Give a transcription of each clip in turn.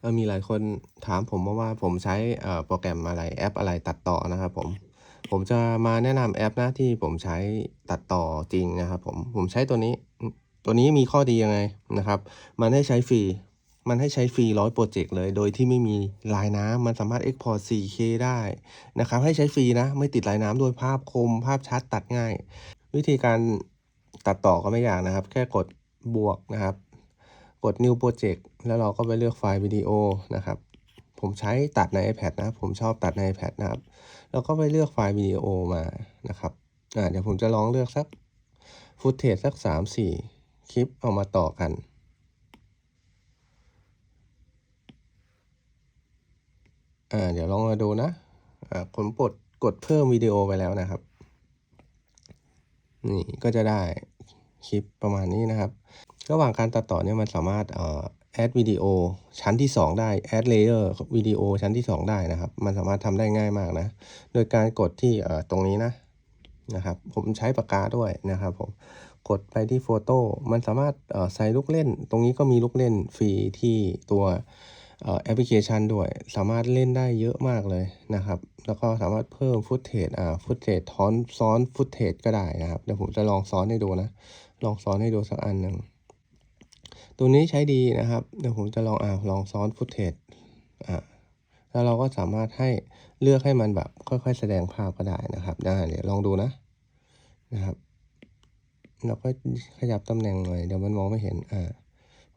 เออมีหลายคนถามผมมาว่าผมใช้โปรแกรมอะไรแอปอะไรตัดต่อนะครับผมผมจะมาแนะนำแอปนะที่ผมใช้ตัดต่อจริงนะครับผมผมใช้ตัวนี้ ตัวนี้มีข้อดียังไงนะครับ มันให้ใช้ฟรีมันให้ใช้ฟรีร้อยโปรเจกต์เลย โดยที่ไม่มีลายน้ำมันสามารถ Export 4K ได้นะครับ ให้ใช้ฟรีนะ ไม่ติดลายน้ำด้วยภาพคม ภาพชัดตัดง่าย วิธีการตัดต่อก็ไม่ยากนะครับ แค่กดบวกนะครับ กด new project แล้วเราก็ไปเลือกไฟล์วิดีโอนะครับ ผมใช้ตัดใน iPad นะ ผมชอบตัดใน iPad นะครับ แล้วก็ไปเลือกไฟล์วิดีโอมานะครับอ่าเดี๋ยวผมจะลองเลือกสักฟุตเทจสัก 3-4 คลิปเอามาต่อกันอ่าเดี๋ยวลองมาดูนะอ่าผมกดกดเพิ่มวิดีโอไปแล้วนะครับ นี่ก็จะได้คลิปประมาณนี้นะครับ ระหว่างการตัดต่อเนี่ยมันสามารถเอ่อแอดวิดีโอชั้นที่ 2 ได้แอดเลเยอร์วิดีโอชั้นที่ 2 ได้นะครับ มันสามารถทำได้ง่ายมากนะ โดยการกดที่เอ่อตรงนี้นะนะครับ ผมใช้ปากกาด้วยนะครับผมกดไปที่โฟโต้มันสามารถใส่ลูกเล่น ตรงนี้ก็มีลูกเล่นฟรีที่ตัวแอปพลิเคชันด้วย สามารถเล่นได้เยอะมากเลยนะครับ แล้วก็สามารถเพิ่มฟุตเทจอ่าฟุตเทจท้อนซ้อนฟุตเทจก็ได้นะครับ เดี๋ยวผมจะลองซ้อนให้ดูนะ ลองซ้อนให้ดูสักอันหนึ่ง ตัวนี้ใช้ดีนะครับ เดี๋ยวผมจะลองอ่าลองซ้อนฟุตเทจอ่าแล้วเราก็สามารถให้เลือกให้มันแบบค่อย ๆ แสดงภาพก็ได้นะครับได้เดี๋ยวลองดูนะนะครับ เราก็ขยับตำแหน่งหน่อยเดี๋ยวมันมองไม่เห็นอ่า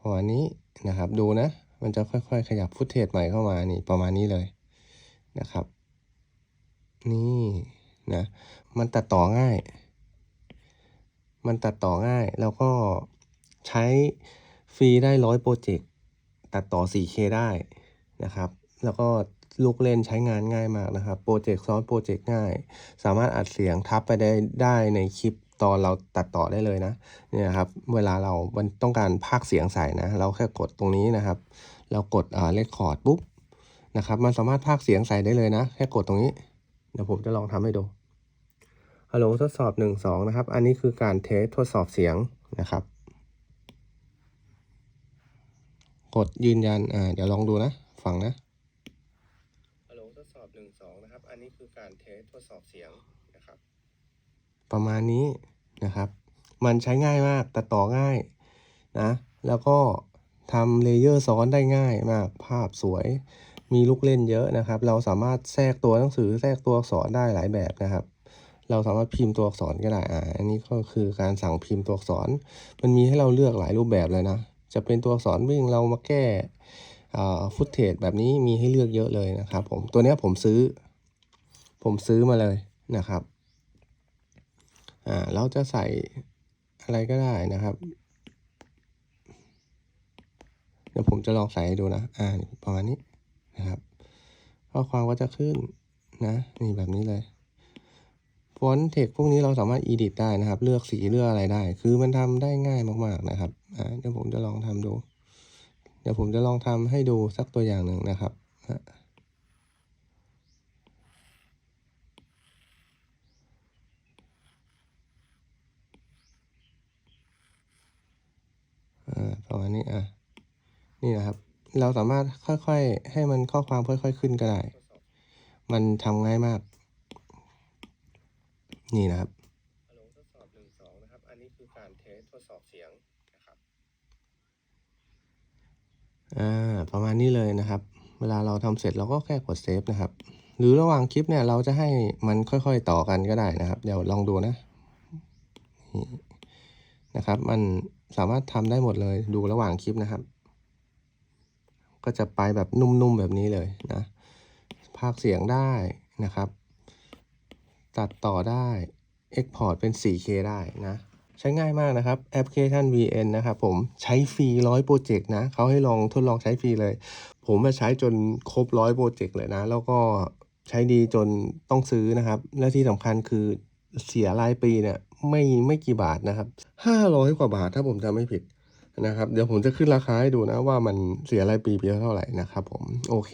ประมาณนี้นะครับ ดูนะ มันจะค่อย ๆ ขยับฟุตเทจใหม่เข้ามานี่ประมาณนี้เลยนะครับ นี่นะ มันตัดต่อง่าย มันตัดต่อง่ายแล้วก็ใช้ ฟรีได้ร้อยโปรเจกต์ตัดต่อ 4K ได้นะครับ แล้วก็ลูกเล่นใช้งานง่ายมากนะครับ โปรเจกต์ซ้อนโปรเจกต์ง่าย สามารถอัดเสียงทับไปได้ได้ในคลิปตอนเราตัดต่อได้เลยนะเนี่ยครับ เวลาเรามันต้องการพากเสียงใส่นะ เราแค่กดตรงนี้นะครับ เรากดอ่าเลคคอร์ดปุ๊บนะครับ มันสามารถพากเสียงใส่ได้เลยนะ แค่กดตรงนี้ เดี๋ยวผมจะลองทำให้ดูฮัลโหลทดสอบ1 2นะครับ อันนี้คือการเทสทดสอบเสียงนะครับ กดยืนยัน อ่า เดี๋ยวลองดูนะ ฟังนะฮัลโหลทดสอบ1 2นะครับ อันนี้คือการเทสทดสอบเสียงนะครับ ประมาณนี้นะครับ มันใช้ง่ายมาก ตัดต่อง่ายนะ แล้วก็ทำเลเยอร์ซ้อนได้ง่ายมาก ภาพสวย มีลูกเล่นเยอะนะครับ เราสามารถแทรกตัวหนังสือแทรกตัวอักษรได้หลายแบบนะครับเราสามารถพิมพ์ตัวอักษรก็ได้ อ่า อันนี้ก็คือการสั่งพิมพ์ตัวอักษร มันมีให้เราเลือกหลายรูปแบบเลยนะ จะเป็นตัวอักษรวิ่งเรามาแก้ฟุตเทจแบบนี้มีให้เลือกเยอะเลยนะครับผมตัวนี้ผมซื้อ ผมซื้อมาเลยนะครับอ่าเราจะใส่อะไรก็ได้นะครับเดี๋ยวผมจะลองใส่ให้ดูนะอ่าประมาณนี้นะครับข้อความก็จะขึ้นนะนี่แบบนี้เลย ฟอนต์เทคพวกนี้เราสามารถ edit ได้นะครับ เลือกสีเลือกอะไรได้ คือมันทำได้ง่ายมาก ๆนะครับอ่าเดี๋ยวผมจะลองทำดู เดี๋ยวผมจะลองทำให้ดูสักตัวอย่างหนึ่งนะครับอะอ่าประมาณนี้อะนี่นะครับ เราสามารถค่อยๆ ให้มันข้อความค่อย ๆ ขึ้นก็ได้ มันทำง่ายมาก นี่นะครับฮัลโหลทดสอบหนึ่งสองนะครับ อันนี้คือการเทสทดสอบเสียงนะครับ อ่า ประมาณนี้เลยนะครับ เวลาเราทำเสร็จเราก็แค่กดเซฟนะครับ หรือระหว่างคลิปเนี่ยเราจะให้มันค่อยๆต่อกันก็ได้นะครับ เดี๋ยวลองดูนะนี่นะครับ มันสามารถทำได้หมดเลย ดูระหว่างคลิปนะครับ ก็จะไปแบบนุ่มๆแบบนี้เลยนะพากย์เสียงได้นะครับ ตัดต่อได้ Export เป็น 4K ได้นะ ใช้ง่ายมากนะครับแอปพลิเคชัน VN นะครับผมใช้ฟรีร้อยโปรเจกต์นะเขาให้ลองทดลองใช้ฟรีเลย ผมมาใช้จนครบร้อยโปรเจกต์เลยนะ แล้วก็ใช้ดีจนต้องซื้อนะครับ และที่สำคัญคือเสียรายปีเนี่ยไม่ไม่กี่บาทนะครับ500กว่าบาทถ้าผมจำไม่ผิดนะครับ เดี๋ยวผมจะขึ้นราคาให้ดูนะว่ามันเสียรายปีปีเท่าไหร่นะครับผม โอเค